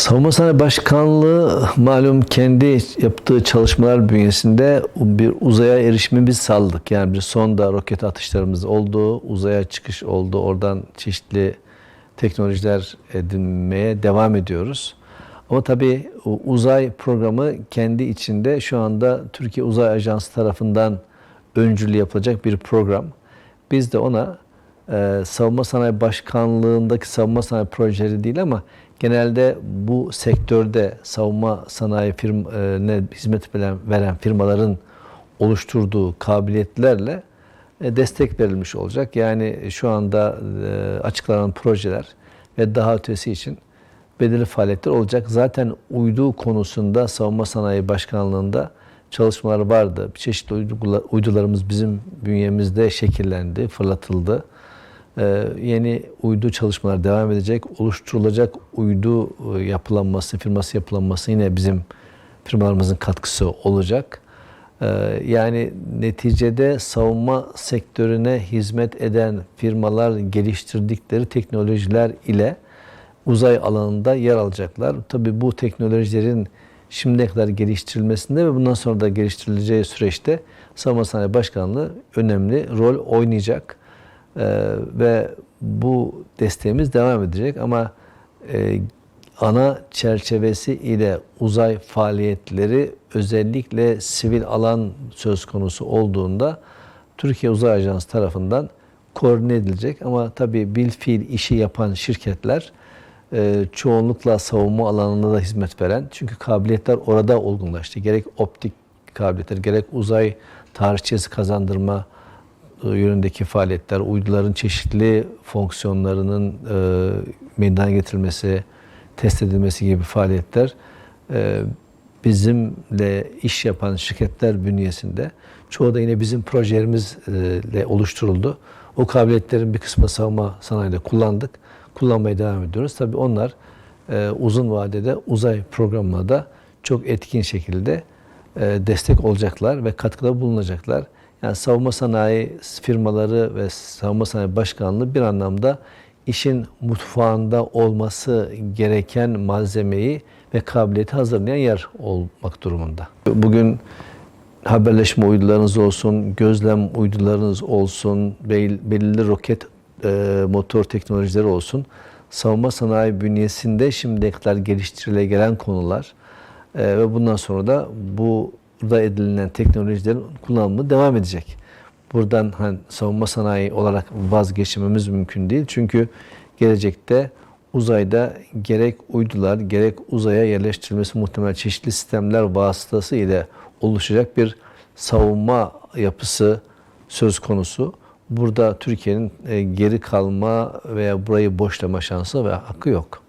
Savunma Sanayi Başkanlığı malum kendi yaptığı çalışmalar bünyesinde bir uzaya erişimi biz saldık. Yani bir sonda roket atışlarımız oldu, uzaya çıkış oldu. Oradan çeşitli teknolojiler edinmeye devam ediyoruz. Ama tabii uzay programı kendi içinde şu anda Türkiye Uzay Ajansı tarafından öncülü yapılacak bir program. Biz de ona e, Savunma Sanayi Başkanlığındaki savunma sanayi projeleri değil ama genelde bu sektörde savunma sanayi firma, hizmet veren, firmaların oluşturduğu kabiliyetlerle e, destek verilmiş olacak. Yani şu anda e, açıklanan projeler ve daha ötesi için belirli faaliyetler olacak. Zaten uydu konusunda Savunma Sanayi Başkanlığı'nda çalışmalar vardı. Çeşitli uydular- uydularımız bizim bünyemizde şekillendi, fırlatıldı. Ee, yeni uydu çalışmalar devam edecek. Oluşturulacak uydu e, yapılanması, firması yapılanması yine bizim firmalarımızın katkısı olacak. Ee, yani neticede savunma sektörüne hizmet eden firmalar geliştirdikleri teknolojiler ile uzay alanında yer alacaklar. Tabii bu teknolojilerin şimdiye kadar geliştirilmesinde ve bundan sonra da geliştirileceği süreçte Savunma Sanayi Başkanlığı önemli rol oynayacak. Ee, ve bu desteğimiz devam edecek ama e, ana çerçevesi ile uzay faaliyetleri özellikle sivil alan söz konusu olduğunda Türkiye Uzay Ajansı tarafından koordine edilecek ama tabii bil fiil işi yapan şirketler e, çoğunlukla savunma alanında da hizmet veren çünkü kabiliyetler orada olgunlaştı. Gerek optik kabiliyetler gerek uzay tarihçesi kazandırma yönündeki faaliyetler, uyduların çeşitli fonksiyonlarının e, meydana getirilmesi, test edilmesi gibi faaliyetler e, bizimle iş yapan şirketler bünyesinde çoğu da yine bizim projelerimizle oluşturuldu. O kabiliyetlerin bir kısmı savunma sanayide kullandık. Kullanmaya devam ediyoruz. Tabii onlar e, uzun vadede uzay programına da çok etkin şekilde e, destek olacaklar ve katkıda bulunacaklar. Yani savunma sanayi firmaları ve savunma sanayi başkanlığı bir anlamda işin mutfağında olması gereken malzemeyi ve kabiliyeti hazırlayan yer olmak durumunda. Bugün haberleşme uydularınız olsun, gözlem uydularınız olsun, bel- belirli roket e, motor teknolojileri olsun. Savunma sanayi bünyesinde şimdiye kadar geliştirile gelen konular E, ve bundan sonra da burada edinilen teknolojilerin kullanımı devam edecek. Buradan hani savunma sanayi olarak vazgeçmemiz mümkün değil. Çünkü gelecekte uzayda gerek uydular gerek uzaya yerleştirilmesi muhtemel çeşitli sistemler vasıtası ile oluşacak bir savunma yapısı söz konusu. Burada Türkiye'nin e, geri kalma veya burayı boşlama şansı ve hakkı yok.